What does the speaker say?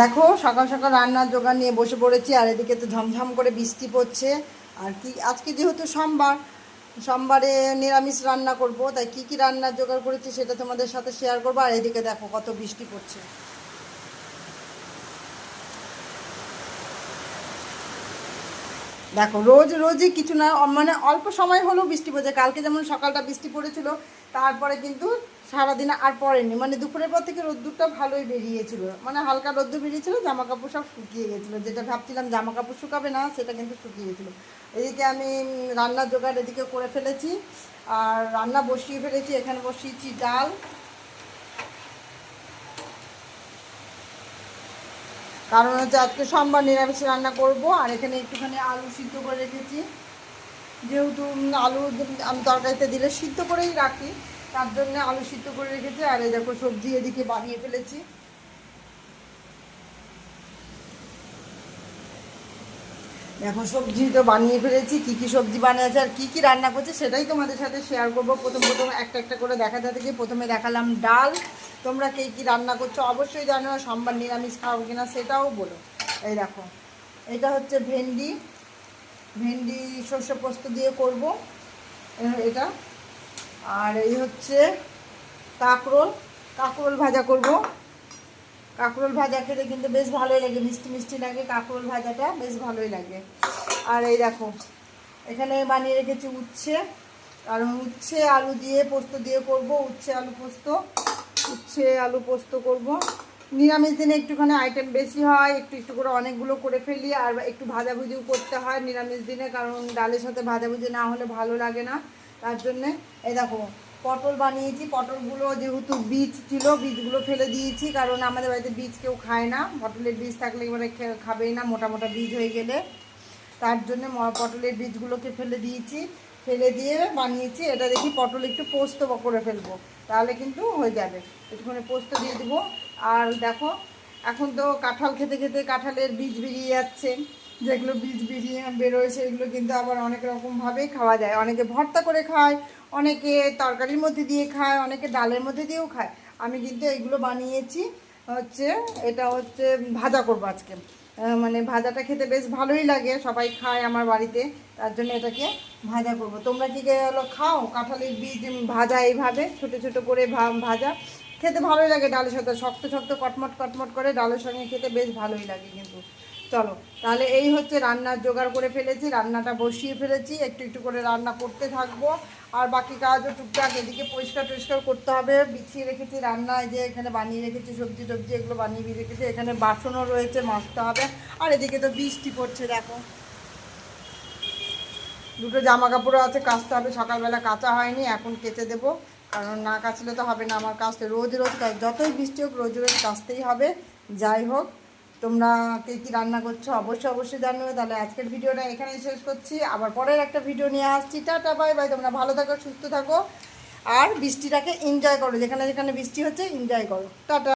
দেখো, সকাল সকাল রান্নার জোগান নিয়ে বসে পড়েছি, আর এদিকে তো ঝমঝম করে বৃষ্টি পড়ছে। আর কি, আজকে যেহেতু সোমবার, সোমবারে নিরামিষ রান্না করব, তাই কি কি রান্নার জোগাড় করেছি সেটা তোমাদের সাথে শেয়ার করব, আর এদিকে দেখো কত বৃষ্টি পড়ছে। দেখো, রোজ রোজই কিছু না মানে অল্প সময় হলেও বৃষ্টি পড়ছে কালকে যেমন সকালটা বৃষ্টি পড়েছিল, তারপরে কিন্তু সারাদিন আর পড়েনি। মানে দুপুরের পর থেকে রোদ্দুরটা ভালোই বেরিয়েছিল। মানে হালকা রোদ্দুর বেরিয়েছিল জামা কাপড় সব শুকিয়ে গেছিল। যেটা ভাবছিলাম জামা কাপড় শুকাবে না, সেটা কিন্তু শুকিয়ে গেছিল। এদিকে আমি রান্নার জোগাড় এদিকে করে ফেলেছি, আর রান্না বসিয়ে ফেলেছি। এখানে বসিয়েছি ডাল কারণ হচ্ছে আজকে সোমবার নিরামিষ রান্না করব, আর এখানে একটুখানি আলু সিদ্ধ করে রেখেছি। যেহেতু আলু আমি তরকারিতে দিলে সিদ্ধ করেই রাখি, তার জন্য আলু সিদ্ধ করে রেখেছি, আর এই দেখো সবজি এদিকে বানিয়ে ফেলেছি। দেখো সবজি তো বানিয়ে ফেলেছি, কি কি সবজি বানিয়েছে আর কি কি রান্না করছে সেটাই তোমাদের সাথে শেয়ার করব। প্রথম প্রথম একটা একটা করে দেখা যাতে গিয়ে প্রথমে দেখালাম ডাল, তোমরা কে কি রান্না করছ অবশ্যই জানো, সোমবার নিরামিষ খাও কিনা সেটাও বলো। এই দেখো, এটা হচ্ছে ভেন্ডি ভেন্ডি সর্ষে পোস্ত দিয়ে করব এটা। আর এই হচ্ছে কাঁকরোল কাঁকরোল ভাজা করব। কাঁকরোল ভাজা খেতে কিন্তু বেশ ভালোই লাগে, মিষ্টি মিষ্টি লাগে কাঁকরোল ভাজাটা, বেশ ভালোই লাগে। আর এই দেখো, এখানে বানিয়ে রেখেছি উচ্ছে, কারণ উচ্ছে আলু দিয়ে পোস্ত দিয়ে করব, উচ্ছে আলু পোস্ত, উচ্ছে আলু পোস্ত করব। নিরামিষ দিনে একটুখানি আইটেম বেশি হয়, একটু একটু করে অনেকগুলো করে ফেলি, আর একটু ভাজাভুজিও করতে হয় নিরামিষ দিনে, কারণ ডালের সাথে ভাজাভুজি না হলে ভালো লাগে না। তার জন্যে, এই দেখো পটল বানিয়েছি, পটলগুলো যেহেতু বীজ ছিল, বীজগুলো ফেলে দিয়েছি, কারণ আমাদের বাড়িতে বীজ কেউ খায় না। পটলের বীজ থাকলে এবারে খাবেই না, মোটা মোটা বীজ হয়ে গেলে। তার জন্য পটলের বীজগুলোকে ফেলে দিয়েছি। ফেলে দিয়ে বানিয়েছি, এটা দেখি পটল একটু পোস্ত করে ফেলব, তাহলে কিন্তু হয়ে যাবে। একটুখানি পোস্ত দিয়ে দেবো। আর দেখো এখন তো কাঁঠাল খেতে খেতে কাঁঠালের বীজ বেরিয়ে যাচ্ছে। যেগুলো বীজ বেরিয়ে বেরোয় সেগুলো কিন্তু আবার অনেক রকমভাবেই খাওয়া যায়। অনেকে ভর্তা করে খায়, অনেকে তরকারির মধ্যে দিয়ে খায়, অনেকে ডালের মধ্যে দিয়েও খায়। আমি কিন্তু এগুলো বানিয়েছি, হচ্ছে, এটা হচ্ছে ভাজা করব আজকে। মানে ভাজাটা খেতে বেশ ভালোই লাগে, সবাই খায় আমার বাড়িতে, তার জন্য এটাকে ভাজা করব। তোমরা কি হলো খাও? কাঁঠালের বীজ ভাজা এইভাবে, ছোট ছোট করে ভাজা? খেতে ভালোই লাগে ডালের সাথে, শক্ত শক্ত, কটমট কটমট করে ডালের সঙ্গে খেতে বেশ ভালোই লাগে কিন্তু। চলো, তাহলে এই হচ্ছে রান্নার জোগাড় করে ফেলেছি, রান্নাটা বসিয়ে ফেলেছি, একটু একটু করে রান্না করতে থাকব। আর বাকি কাজও টুকটাক এদিকে পরিষ্কার টরিষ্কার করতে হবে। বিছিয়ে রেখেছি রান্না যে এখানে বানিয়ে রেখেছি, সবজি টবজি এগুলো বানিয়ে রেখেছি। এখানে বাসনও রয়েছে, মাজতে হবে। আর এদিকে তো বৃষ্টি পড়ছে, দেখো। দুটো জামা কাপড়ও আছে, কাচতে হবে, সকালবেলা কাচা হয়নি, এখন কেচে দেবো। কারণ না কাচলে তো হবে না, আমার কাচতে রোজ রোজ কাজ যতই বৃষ্টি হোক রোজ রোজ কাচতেই হবে, যাই হোক। তোমরা কে কী রান্না করছ অবশ্যই অবশ্যই জানবে তাহলে আজকের ভিডিওটা এখানেই শেষ করছি, আবার পরের একটা ভিডিও নিয়ে আসছি। টাটা, বাই বাই, তোমরা ভালো থাকো, সুস্থ থাকো, আর বৃষ্টিটাকে এনজয় করো, যেখানে যেখানে বৃষ্টি হচ্ছে এনজয় করো। টাটা।